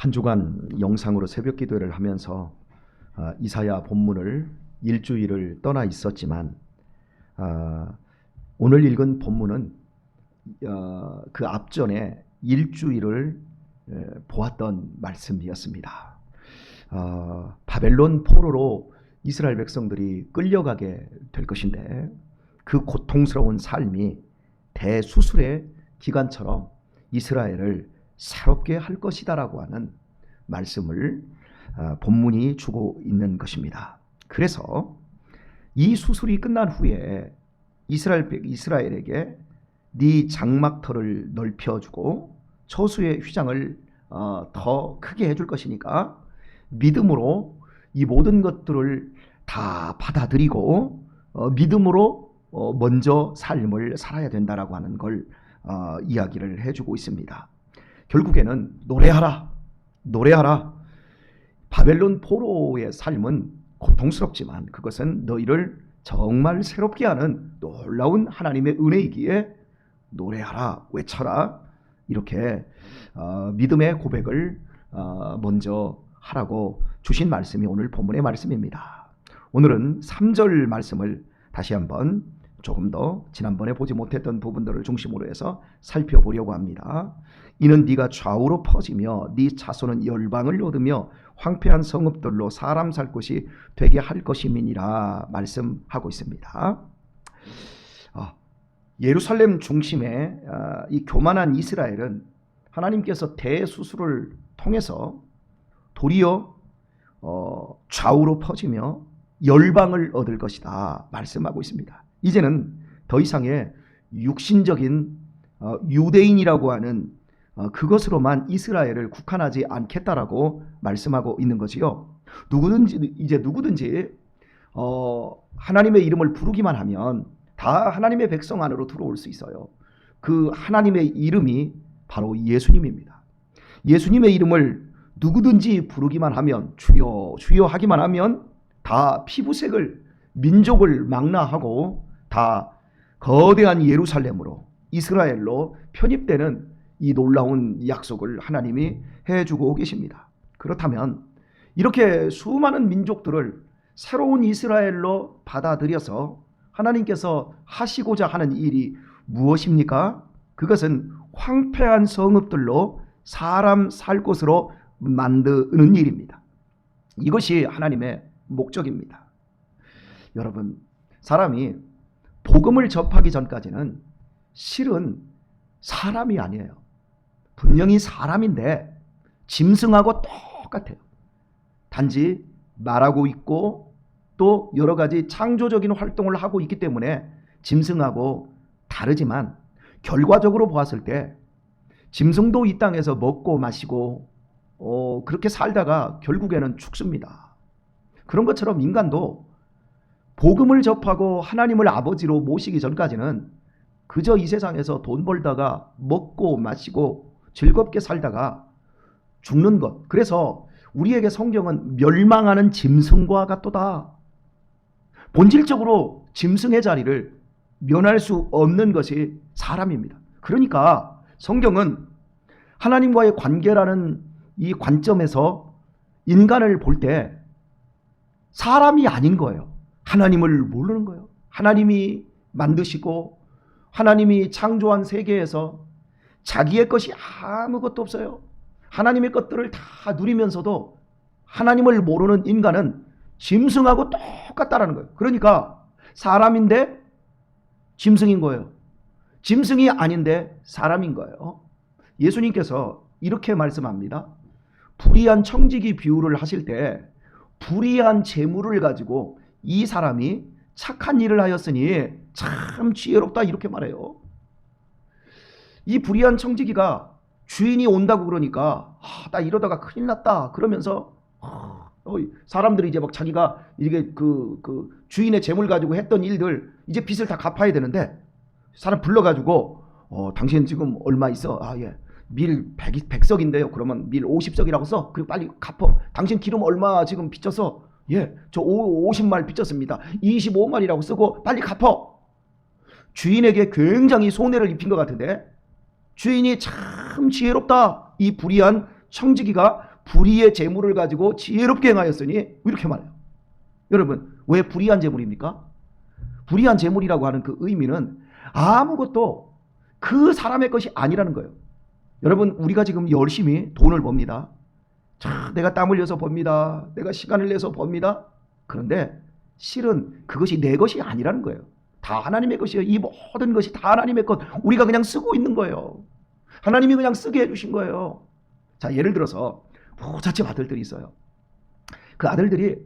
한 주간 영상으로 새벽 기도를 하면서 아, 이사야 본문을 일주일을 떠나 있었지만 아, 오늘 읽은 본문은 어, 그 앞전에 일주일을 에, 보았던 말씀이었습니다. 어, 바벨론 포로로 이스라엘 백성들이 끌려가게 될 것인데 그 고통스러운 삶이 대수술의 기간처럼 이스라엘을 새롭게 할 것이다라고 하는 말씀을 어, 본문이 주고 있는 것입니다. 그래서 이 수술이 끝난 후에 이스라엘 백- 이스라엘에게 네 장막터를 넓혀주고 처수의 휘장을 어, 더 크게 해줄 것이니까 믿음으로 이 모든 것들을 다 받아들이고 어, 믿음으로 어, 먼저 삶을 살아야 된다라고 하는 걸 어, 이야기를 해주고 있습니다. 결국에는 노래하라, 노래하라. 바벨론 포로의 삶은 고통스럽지만 그것은 너희를 정말 새롭게 하는 놀라운 하나님의 은혜이기에 노래하라, 외쳐라. 이렇게 어, 믿음의 고백을 어, 먼저 하라고 주신 말씀이 오늘 본문의 말씀입니다. 오늘은 3절 말씀을 다시 한번 조금 더 지난번에 보지 못했던 부분들을 중심으로 해서 살펴보려고 합니다. 이는 네가 좌우로 퍼지며 네 자손은 열방을 얻으며 황폐한 성읍들로 사람 살 곳이 되게 할 것임이니라 말씀하고 있습니다. 아, 예루살렘 중심의 아, 이 교만한 이스라엘은 하나님께서 대수술을 통해서 도리어 어, 좌우로 퍼지며 열방을 얻을 것이다 말씀하고 있습니다. 이제는 더 이상의 육신적인 어, 유대인이라고 하는 어, 그것으로만 이스라엘을 국한하지 않겠다라고 말씀하고 있는 거지요. 누구든지 이제 누구든지 어, 하나님의 이름을 부르기만 하면 다 하나님의 백성 안으로 들어올 수 있어요. 그 하나님의 이름이 바로 예수님입니다. 예수님의 이름을 누구든지 부르기만 하면 주여 주여 하기만 하면 다 피부색을 민족을 망라하고 다 거대한 예루살렘으로 이스라엘로 편입되는 이 놀라운 약속을 하나님이 해주고 계십니다. 그렇다면 이렇게 수많은 민족들을 새로운 이스라엘로 받아들여서 하나님께서 하시고자 하는 일이 무엇입니까? 그것은 황폐한 성읍들로 사람 살 곳으로 만드는 일입니다. 이것이 하나님의 목적입니다. 여러분, 사람이 복음을 접하기 전까지는 실은 사람이 아니에요. 분명히 사람인데 짐승하고 똑같아요. 단지 말하고 있고 또 여러 가지 창조적인 활동을 하고 있기 때문에 짐승하고 다르지만 결과적으로 보았을 때 짐승도 이 땅에서 먹고 마시고 어, 그렇게 살다가 결국에는 죽습니다. 그런 것처럼 인간도 복음을 접하고 하나님을 아버지로 모시기 전까지는 그저 이 세상에서 돈 벌다가 먹고 마시고 즐겁게 살다가 죽는 것. 그래서 우리에게 성경은 멸망하는 짐승과 같도다. 본질적으로 짐승의 자리를 면할 수 없는 것이 사람입니다. 그러니까 성경은 하나님과의 관계라는 이 관점에서 인간을 볼 때 사람이 아닌 거예요. 하나님을 모르는 거예요. 하나님이 만드시고 하나님이 창조한 세계에서 자기의 것이 아무것도 없어요. 하나님의 것들을 다 누리면서도 하나님을 모르는 인간은 짐승하고 똑같다라는 거예요. 그러니까 사람인데 짐승인 거예요. 짐승이 아닌데 사람인 거예요. 예수님께서 이렇게 말씀합니다. 불의한 청지기 비유를 하실 때 불의한 재물을 가지고 이 사람이 착한 일을 하였으니 참 지혜롭다 이렇게 말해요. 이 불의한 청지기가 주인이 온다고 그러니까 아, 나 이러다가 큰일 났다 그러면서 아, 사람들이 이제 막 자기가 이게 그, 그 주인의 재물 가지고 했던 일들 이제 빚을 다 갚아야 되는데 사람 불러가지고 어, 당신 지금 얼마 있어? 아 예. 밀 100, 100석인데요. 그러면 밀 50석이라고 써. 그리고 빨리 갚어. 당신 기름 얼마 지금 빚져서 예, 저 50말 빚졌습니다. 25말이라고 쓰고 빨리 갚어. 주인에게 굉장히 손해를 입힌 것 같은데 주인이 참 지혜롭다. 이 불의한 청지기가 불의의 재물을 가지고 지혜롭게 행하였으니 이렇게 말해요. 여러분 왜 불의한 재물입니까? 불의한 재물이라고 하는 그 의미는 아무것도 그 사람의 것이 아니라는 거예요. 여러분 우리가 지금 열심히 돈을 법니다. 자, 내가 땀 흘려서 법니다. 내가 시간을 내서 법니다. 그런데 실은 그것이 내 것이 아니라는 거예요. 다 하나님의 것이에요. 이 모든 것이 다 하나님의 것. 우리가 그냥 쓰고 있는 거예요. 하나님이 그냥 쓰게 해주신 거예요. 자, 예를 들어서 부잣집 아들들이 있어요. 그 아들들이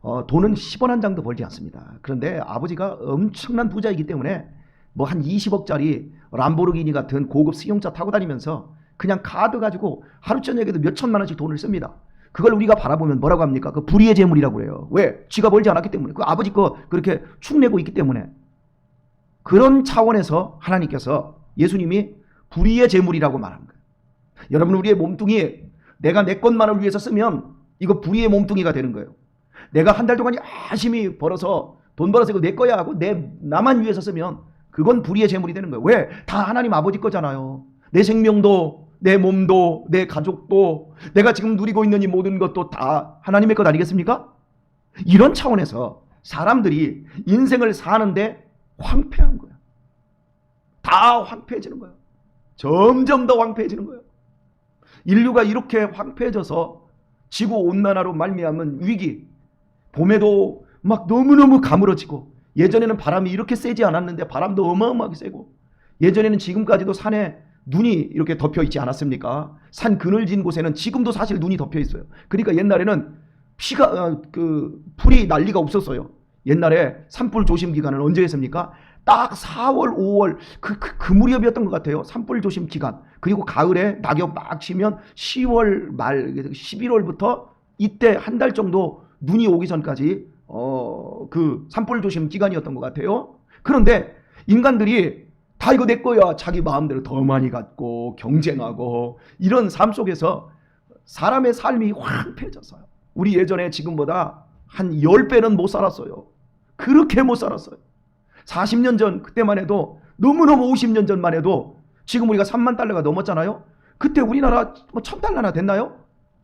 어, 돈은 10원 한 장도 벌지 않습니다. 그런데 아버지가 엄청난 부자이기 때문에 뭐 한 20억짜리 람보르기니 같은 고급 승용차 타고 다니면서 그냥 카드 가지고 하루 저녁에도 몇 천만 원씩 돈을 씁니다. 그걸 우리가 바라보면 뭐라고 합니까? 그 불의의 재물이라고 그래요. 왜? 쥐가 벌지 않았기 때문에. 그 아버지 거 그렇게 축내고 있기 때문에. 그런 차원에서 하나님께서 예수님이 불의의 재물이라고 말한 거예요. 여러분 우리의 몸뚱이 내가 내 것만을 위해서 쓰면 이거 불의의 몸뚱이가 되는 거예요. 내가 한 달 동안 열심히 벌어서 돈 벌어서 이거 내 거야 하고 내 나만 위해서 쓰면 그건 불의의 재물이 되는 거예요. 왜? 다 하나님 아버지 거잖아요. 내 생명도 내 몸도 내 가족도 내가 지금 누리고 있는 이 모든 것도 다 하나님의 것 아니겠습니까? 이런 차원에서 사람들이 인생을 사는데 황폐한 거예요. 다 황폐해지는 거예요. 점점 더 황폐해지는 거예요. 인류가 이렇게 황폐해져서 지구 온난화로 말미암은 위기, 봄에도 막 너무너무 가물어지고 예전에는 바람이 이렇게 세지 않았는데 바람도 어마어마하게 세고 예전에는 지금까지도 산에 눈이 이렇게 덮여 있지 않았습니까? 산 그늘진 곳에는 지금도 사실 눈이 덮여 있어요. 그러니까 옛날에는 피가 어, 그 풀이 난리가 없었어요. 옛날에 산불 조심 기간은 언제였습니까? 딱 4월, 5월 그, 그, 그 무렵이었던 것 같아요. 산불 조심 기간. 그리고 가을에 낙엽 막 치면 10월 말, 11월부터 이때 한 달 정도 눈이 오기 전까지 어, 그 산불 조심 기간이었던 것 같아요. 그런데 인간들이 다 이거 내 거야. 자기 마음대로 더 많이 갖고 경쟁하고 이런 삶 속에서 사람의 삶이 황폐해졌어요. 우리 예전에 지금보다 한 10배는 못 살았어요. 그렇게 못 살았어요. 40년 전 그때만 해도 너무너무 50년 전만 해도 지금 우리가 3만 달러가 넘었잖아요. 그때 우리나라 뭐 1000달러나 됐나요?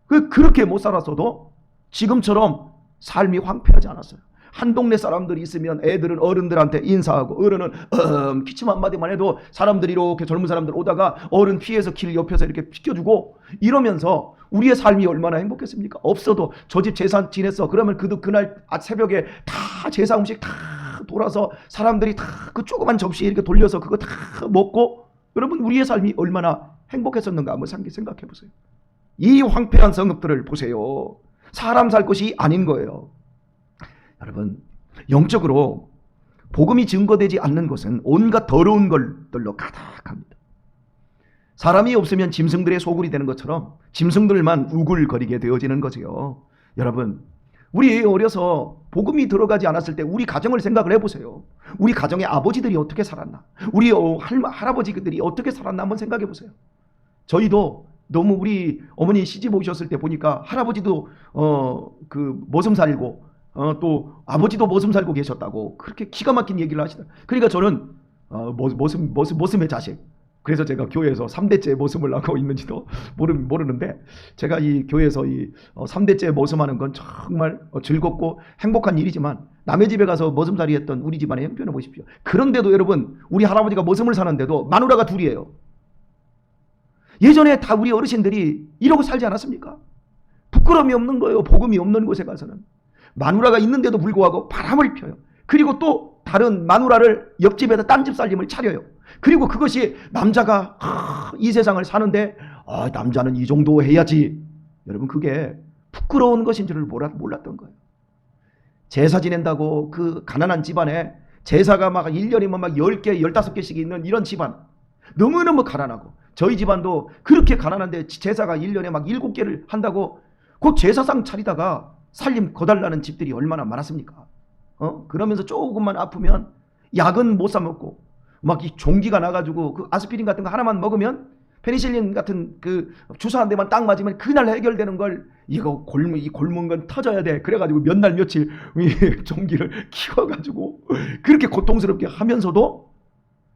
그 그렇게 못 살았어도 지금처럼 삶이 황폐하지 않았어요. 한 동네 사람들이 있으면 애들은 어른들한테 인사하고 어른은 음, 기침 한마디만 해도 사람들이 이렇게 젊은 사람들 오다가 어른 피해서 길 옆에서 이렇게 비켜주고 이러면서 우리의 삶이 얼마나 행복했습니까? 없어도 저집 제사 지냈어. 그러면 그도 그날 아, 새벽에 다 제사 음식 다 돌아서 사람들이 다 그 조그만 접시에 이렇게 돌려서 그거 다 먹고 여러분 우리의 삶이 얼마나 행복했었는가 한번 생각해 보세요. 이 황폐한 성읍들을 보세요. 사람 살 곳이 아닌 거예요. 여러분, 영적으로 복음이 증거되지 않는 곳은 온갖 더러운 것들로 가득합니다. 사람이 없으면 짐승들의 소굴이 되는 것처럼 짐승들만 우글거리게 되어지는 거지요. 여러분, 우리 어려서 복음이 들어가지 않았을 때 우리 가정을 생각을 해보세요. 우리 가정의 아버지들이 어떻게 살았나? 우리 어, 할아버지들이 어떻게 살았나 한번 생각해 보세요. 저희도 너무 우리 어머니 시집 오셨을 때 보니까 할아버지도 어그 머슴 살고 어 또 아버지도 머슴 살고 계셨다고 그렇게 기가 막힌 얘기를 하시다. 그러니까 저는 어 머슴 머슴 머슴의 자식. 그래서 제가 교회에서 3대째 머슴을 하고 있는지도 모르, 모르는데 제가 이 교회에서 이 어, 3대째 머슴하는 건 정말 어, 즐겁고 행복한 일이지만 남의 집에 가서 머슴살이 했던 우리 집안의 형편을 보십시오. 그런데도 여러분 우리 할아버지가 머슴을 사는데도 마누라가 둘이에요. 예전에 다 우리 어르신들이 이러고 살지 않았습니까? 부끄러움이 없는 거예요. 복음이 없는 곳에 가서는. 마누라가 있는데도 불구하고 바람을 펴요. 그리고 또 다른 마누라를 옆집에다 딴 집 살림을 차려요. 그리고 그것이 남자가 하, 이 세상을 사는데 아, 남자는 이 정도 해야지. 여러분 그게 부끄러운 것인 줄을 몰랐, 몰랐던 거예요. 제사 지낸다고 그 가난한 집안에 제사가 막 1년이면 막 10개, 15개씩 있는 이런 집안. 너무너무 가난하고 저희 집안도 그렇게 가난한데 제사가 1년에 막 7개를 한다고 그 제사상 차리다가 살림 거달라는 집들이 얼마나 많았습니까? 어? 그러면서 조금만 아프면 약은 못 사 먹고 막 이 종기가 나가지고 그 아스피린 같은 거 하나만 먹으면 페니실린 같은 그 주사 한 대만 딱 맞으면 그날 해결되는 걸 이거 골무 이 골문 건 터져야 돼 그래가지고 몇 날 며칠 이 종기를 키워가지고 그렇게 고통스럽게 하면서도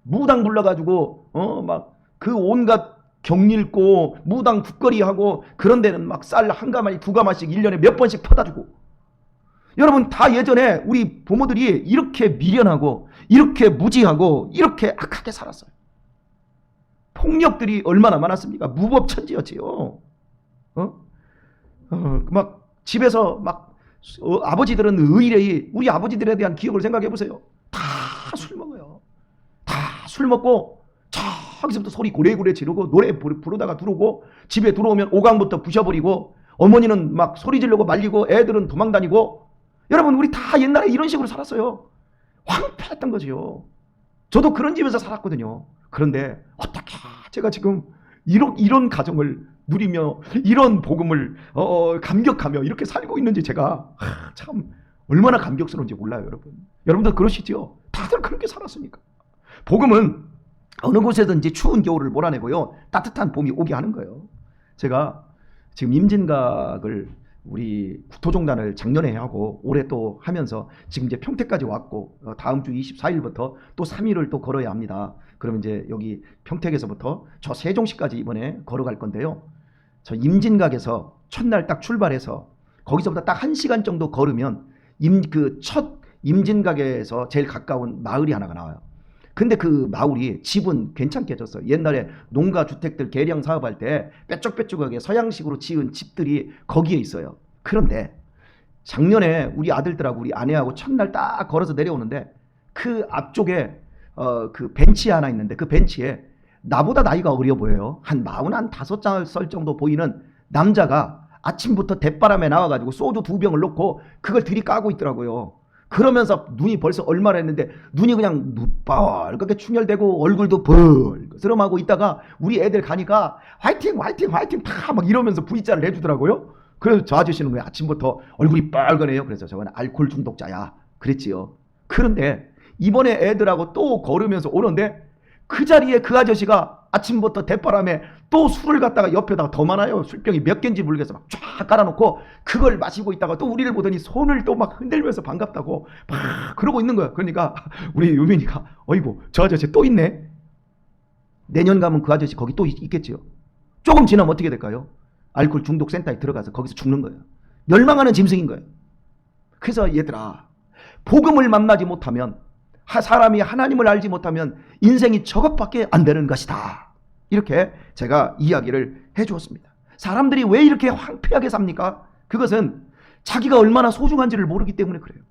무당 불러가지고 어 막 그 온갖 경 읽고 무당 국거리 하고 그런 데는 막 쌀 한 가마니 두 가마씩 1년에 몇 번씩 퍼다 주고 여러분 다 예전에 우리 부모들이 이렇게 미련하고 이렇게 무지하고 이렇게 악하게 살았어요. 폭력들이 얼마나 많았습니까? 무법천지였지요. 어? 어, 막 집에서 막 어, 아버지들은 의뢰이 우리 아버지들에 대한 기억을 생각해 보세요. 다 술 먹어요. 다 술 먹고 저기서부터 소리 고래고래 지르고 노래 부르- 부르다가 들어오고 집에 들어오면 오강부터 부셔버리고 어머니는 막 소리 지르고 말리고 애들은 도망다니고 여러분 우리 다 옛날에 이런 식으로 살았어요. 황폐했던 거지요. 저도 그런 집에서 살았거든요. 그런데 어떻게 제가 지금 이런 이런 가정을 누리며 이런 복음을 어, 어, 감격하며 이렇게 살고 있는지 제가 하, 참 얼마나 감격스러운지 몰라요, 여러분. 여러분들 그러시죠? 다들 그렇게 살았으니까. 복음은 어느 곳에든지 추운 겨울을 몰아내고요. 따뜻한 봄이 오게 하는 거예요. 제가 지금 임진각을 우리 국토종단을 작년에 하고 올해 또 하면서 지금 이제 평택까지 왔고 어, 다음 주 24일부터 또 3일을 또 걸어야 합니다. 그러면 이제 여기 평택에서부터 저 세종시까지 이번에 걸어갈 건데요. 저 임진각에서 첫날 딱 출발해서 거기서부터 딱한 시간 정도 걸으면 임 그 첫 임진각에서 제일 가까운 마을이 하나가 나와요. 근데 그 마을이 집은 괜찮게 졌어요. 옛날에 농가 주택들 개량 사업할 때 뾰족뾰족하게 서양식으로 지은 집들이 거기에 있어요. 그런데 작년에 우리 아들들하고 우리 아내하고 첫날 딱 걸어서 내려오는데 그 앞쪽에 어 그 벤치 하나 있는데 그 벤치에 나보다 나이가 어려 보여요. 한 마흔 한 다섯 살 정도 보이는 남자가 아침부터 대바람에 나와가지고 소주 두 병을 놓고 그걸 들이까고 있더라고요. 그러면서 눈이 벌써 얼마나 했는데 눈이 그냥 빨갛게 충혈되고 얼굴도 벌스름하고 있다가 우리 애들 가니까 화이팅 화이팅 화이팅 다 막 이러면서 V자를 해주더라고요. 그래서 저 아저씨는 왜 아침부터 얼굴이 빨간해요? 그래서 저건 알코올 중독자야. 그랬지요. 그런데 이번에 애들하고 또 걸으면서 오는데 그 자리에 그 아저씨가 아침부터 대바람에 또 술을 갖다가 옆에다가 더 많아요. 술병이 몇 개인지 모르겠어. 막 쫙 깔아놓고 그걸 마시고 있다가 또 우리를 보더니 손을 또 막 흔들면서 반갑다고 막 그러고 있는 거야. 그러니까 우리 유민이가 어이구 저 아저씨 또 있네. 내년 가면 그 아저씨 거기 또 있, 있겠지요. 조금 지나면 어떻게 될까요? 알코올 중독 센터에 들어가서 거기서 죽는 거예요. 멸망하는 짐승인 거예요. 그래서 얘들아 복음을 만나지 못하면 하- 사람이 하나님을 알지 못하면 인생이 저것밖에 안 되는 것이다. 이렇게 제가 이야기를 해 주었습니다. 사람들이 왜 이렇게 황폐하게 삽니까? 그것은 자기가 얼마나 소중한지를 모르기 때문에 그래요.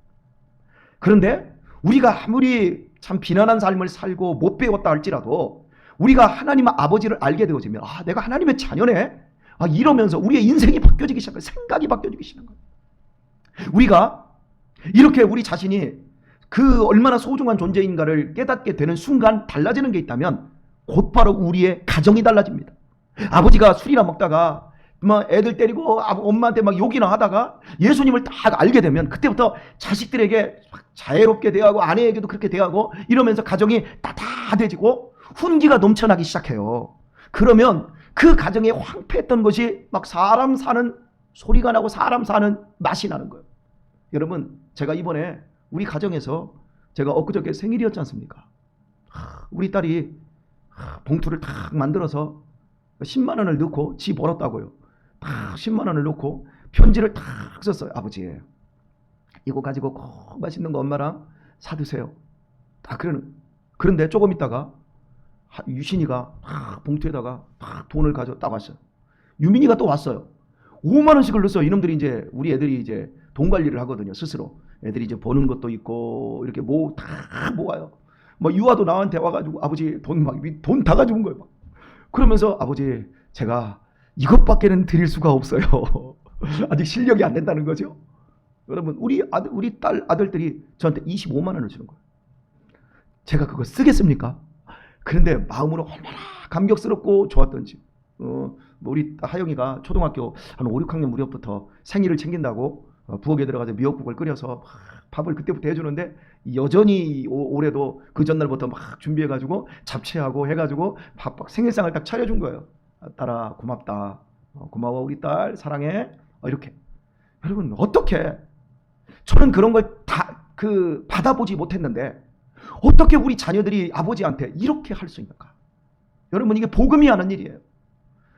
그런데 우리가 아무리 참 비난한 삶을 살고 못 배웠다 할지라도 우리가 하나님 아버지를 알게 되어지면 아 내가 하나님의 자녀네 아 이러면서 우리의 인생이 바뀌어지기 시작해요. 생각이 바뀌어지기 시작한 거예요. 우리가 이렇게 우리 자신이 그 얼마나 소중한 존재인가를 깨닫게 되는 순간 달라지는 게 있다면 곧바로 우리의 가정이 달라집니다. 아버지가 술이나 먹다가 막 애들 때리고 아- 엄마한테 막 욕이나 하다가 예수님을 딱 알게 되면 그때부터 자식들에게 막 자애롭게 대하고 아내에게도 그렇게 대하고 이러면서 가정이 따뜻해지고 훈기가 넘쳐나기 시작해요. 그러면 그 가정에 황폐했던 것이 막 사람 사는 소리가 나고 사람 사는 맛이 나는 거예요. 여러분 제가 이번에 우리 가정에서 제가 엊그저께 생일이었지 않습니까? 하, 우리 딸이 하, 봉투를 탁 만들어서 10만 원을 넣고 지 벌었다고요. 탁 10만 원을 넣고 편지를 탁 썼어요. 아버지 이거 가지고 꼭 맛있는 거 엄마랑 사드세요. 다 그러는 그런데 조금 있다가 하- 유신이가 탁 봉투에다가 탁 돈을 가져 딱 왔어요. 유민이가 또 왔어요. 5만 원씩을 넣었어요. 이놈들이 이제 우리 애들이 이제 돈 관리를 하거든요. 스스로. 애들이 이제 버는 것도 있고 이렇게 뭐다 모아요. 뭐 유아도 나한테 와가지고 아버지 돈 막 돈 다 가져온 거예요. 막. 그러면서 아버지 제가 이것밖에는 드릴 수가 없어요. 아직 실력이 안 된다는 거죠. 여러분 우리 아들 우리 딸 아들들이 저한테 25만 원을 주는 거예요. 제가 그거 쓰겠습니까? 그런데 마음으로 얼마나 감격스럽고 좋았던지. 어, 뭐 우리 하영이가 초등학교 한 5, 6학년 무렵부터 생일을 챙긴다고 어, 부엌에 들어가서 미역국을 끓여서 막 밥을 그때부터 해주는데 여전히 오- 올해도 그 전날부터 막 준비해가지고 잡채하고 해가지고 밥막 생일상을 딱 차려준 거예요. 아, 딸아 고맙다. 어, 고마워 우리 딸 사랑해. 어, 이렇게 여러분 어떻게 저는 그런 걸 다 그 받아보지 못했는데 어떻게 우리 자녀들이 아버지한테 이렇게 할 수 있는가? 여러분 이게 복음이 하는 일이에요.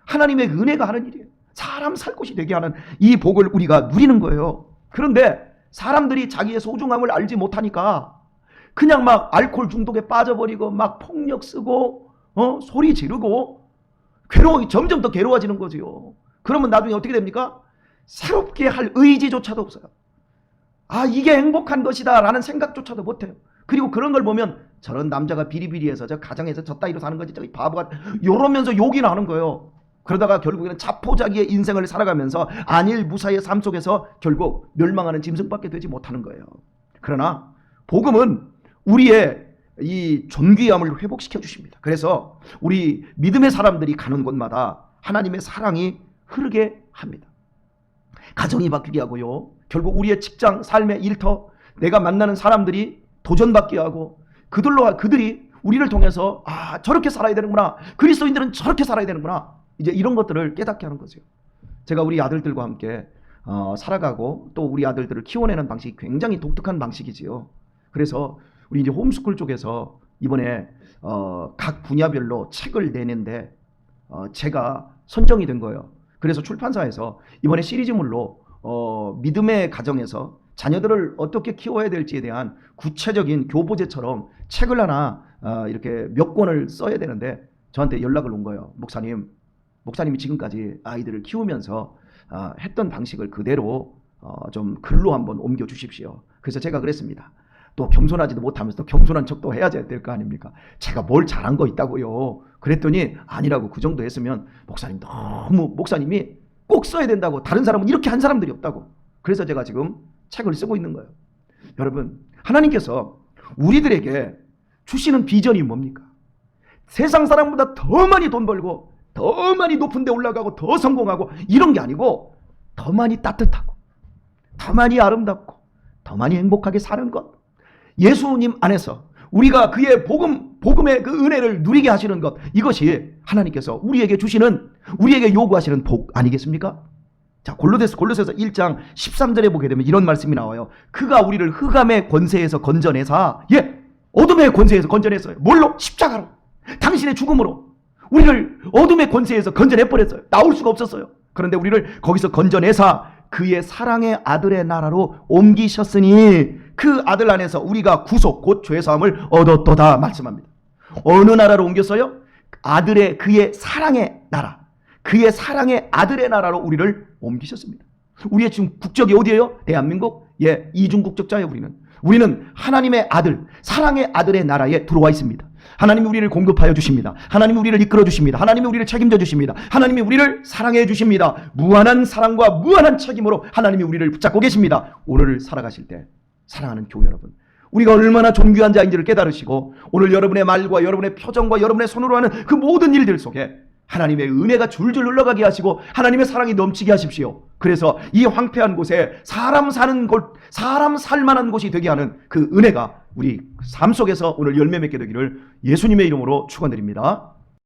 하나님의 은혜가 하는 일이에요. 사람 살 곳이 되게 하는 이 복을 우리가 누리는 거예요. 그런데 사람들이 자기의 소중함을 알지 못하니까 그냥 막 알코올 중독에 빠져버리고 막 폭력 쓰고 어? 소리 지르고 괴로워 점점 더 괴로워지는 거지요. 그러면 나중에 어떻게 됩니까? 새롭게 할 의지조차도 없어요. 아 이게 행복한 것이다 라는 생각조차도 못해요. 그리고 그런 걸 보면 저런 남자가 비리비리해서 저 가정에서 저 따위로 사는 거지 저기 바보가 이러면서 욕이나 하는 거예요. 그러다가 결국에는 자포자기의 인생을 살아가면서 안일 무사의 삶 속에서 결국 멸망하는 짐승밖에 되지 못하는 거예요. 그러나 복음은 우리의 이 존귀함을 회복시켜 주십니다. 그래서 우리 믿음의 사람들이 가는 곳마다 하나님의 사랑이 흐르게 합니다. 가정이 바뀌게 하고요. 결국 우리의 직장, 삶의 일터, 내가 만나는 사람들이 도전받게 하고 그들로 그들이 우리를 통해서 아 저렇게 살아야 되는구나. 그리스도인들은 저렇게 살아야 되는구나. 이제 이런 것들을 깨닫게 하는 거죠. 제가 우리 아들들과 함께 어, 살아가고 또 우리 아들들을 키워내는 방식이 굉장히 독특한 방식이지요. 그래서 우리 이제 홈스쿨 쪽에서 이번에 어, 각 분야별로 책을 내는데 어, 제가 선정이 된 거예요. 그래서 출판사에서 이번에 시리즈물로 어, 믿음의 가정에서 자녀들을 어떻게 키워야 될지에 대한 구체적인 교보제처럼 책을 하나 어, 이렇게 몇 권을 써야 되는데 저한테 연락을 온 거예요. 목사님, 목사님이 지금까지 아이들을 키우면서 어, 했던 방식을 그대로 어, 좀 글로 한번 옮겨 주십시오. 그래서 제가 그랬습니다. 또 겸손하지도 못하면서 또 겸손한 척도 해야 될 거 아닙니까? 제가 뭘 잘한 거 있다고요. 그랬더니 아니라고 그 정도 했으면 목사님 너무 목사님이 꼭 써야 된다고 다른 사람은 이렇게 한 사람들이 없다고. 그래서 제가 지금 책을 쓰고 있는 거예요. 여러분 하나님께서 우리들에게 주시는 비전이 뭡니까? 세상 사람보다 더 많이 돈 벌고 더 많이 높은 데 올라가고 더 성공하고 이런 게 아니고 더 많이 따뜻하고 더 많이 아름답고 더 많이 행복하게 사는 것. 예수님 안에서 우리가 그의 복음 복음의 그 은혜를 누리게 하시는 것 이것이 하나님께서 우리에게 주시는 우리에게 요구하시는 복 아니겠습니까? 자, 골로새서 골로새서 1장 13절에 보게 되면 이런 말씀이 나와요. 그가 우리를 흑암의 권세에서 건져내사 예, 어둠의 권세에서 건져냈어요. 뭘로? 십자가로. 당신의 죽음으로 우리를 어둠의 권세에서 건져내 버렸어요. 나올 수가 없었어요. 그런데 우리를 거기서 건져내사 그의 사랑의 아들의 나라로 옮기셨으니 그 아들 안에서 우리가 구속 곧 죄사함을 얻었도다 말씀합니다. 어느 나라로 옮겼어요? 아들의 그의 사랑의 나라. 그의 사랑의 아들의 나라로 우리를 옮기셨습니다. 우리의 지금 국적이 어디예요? 대한민국? 예, 이중 국적자예요, 우리는. 우리는 하나님의 아들, 사랑의 아들의 나라에 들어와 있습니다. 하나님이 우리를 공급하여 주십니다. 하나님이 우리를 이끌어 주십니다. 하나님이 우리를 책임져 주십니다. 하나님이 우리를 사랑해 주십니다. 무한한 사랑과 무한한 책임으로 하나님이 우리를 붙잡고 계십니다. 오늘을 살아가실 때 사랑하는 교회 여러분, 우리가 얼마나 존귀한 자인지를 깨달으시고 오늘 여러분의 말과 여러분의 표정과 여러분의 손으로 하는 그 모든 일들 속에 하나님의 은혜가 줄줄 흘러가게 하시고 하나님의 사랑이 넘치게 하십시오. 그래서 이 황폐한 곳에 사람 사는 곳, 사람 살 만한 곳이 되게 하는 그 은혜가 우리 삶 속에서 오늘 열매 맺게 되기를 예수님의 이름으로 축원드립니다.